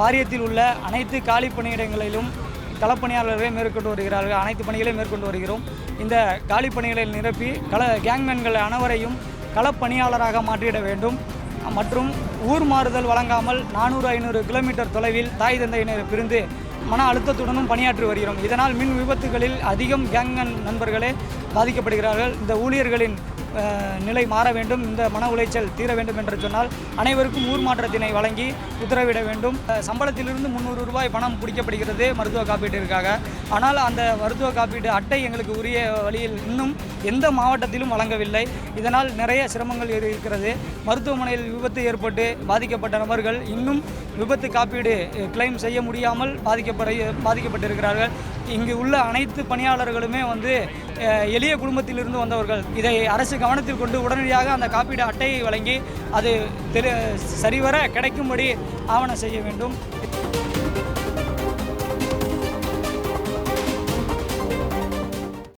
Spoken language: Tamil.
வாரியத்தில் உள்ள அனைத்து காலி பணியிடங்களிலும் களப்பணியாளர்களை மேற்கொண்டு வருகிறார்கள். அனைத்து பணிகளையும் மேற்கொண்டு வருகிறோம். இந்த காலி பணிகளை நிரப்பி கள கேங்மேன்கள் அனைவரையும் களப்பணியாளராக மாற்றிட வேண்டும். மற்றும் ஊர் மாறுதல் வழங்காமல் நானூறு ஐநூறு கிலோமீட்டர் தொலைவில் தாய் தந்தையினர் பிரிந்து மன அழுத்தத்துடனும் பணியாற்றி வருகிறோம். இதனால் மின் விபத்துகளில் அதிகம் கேங்கன் நண்பர்களே பாதிக்கப்படுகிறார்கள். இந்த ஊழியர்களின் நிலை மாற வேண்டும் இந்த மன உளைச்சல் தீர வேண்டும் என்று சொன்னால் அனைவருக்கும் ஊர் மாற்றத்தினை வழங்கி உத்தரவிட வேண்டும். சம்பளத்திலிருந்து முந்நூறு ரூபாய் பணம் பிடிக்கப்படுகிறது மருத்துவ காப்பீட்டிற்காக. ஆனால் அந்த மருத்துவ காப்பீட்டு அட்டை எங்களுக்கு உரிய வழியில் இன்னும் எந்த மாவட்டத்திலும் வழங்கவில்லை. இதனால் நிறைய சிரமங்கள் இருக்கிறது. மருத்துவமனையில் விபத்து ஏற்பட்டு பாதிக்கப்பட்ட நபர்கள் இன்னும் விபத்து காப்பீடு கிளைம் செய்ய முடியாமல் பாதிக்கப்பட பாதிக்கப்பட்டிருக்கிறார்கள். இங்கு உள்ள அனைத்து பணியாளர்களுமே வந்து எளிய குடும்பத்திலிருந்து வந்தவர்கள். இதை அரசு கவனத்தில் கொண்டு உடனடியாக அந்த காப்பீடு அட்டையை வழங்கி அது தெரி சரிவர கிடைக்கும்படி ஆவணம் செய்ய வேண்டும்.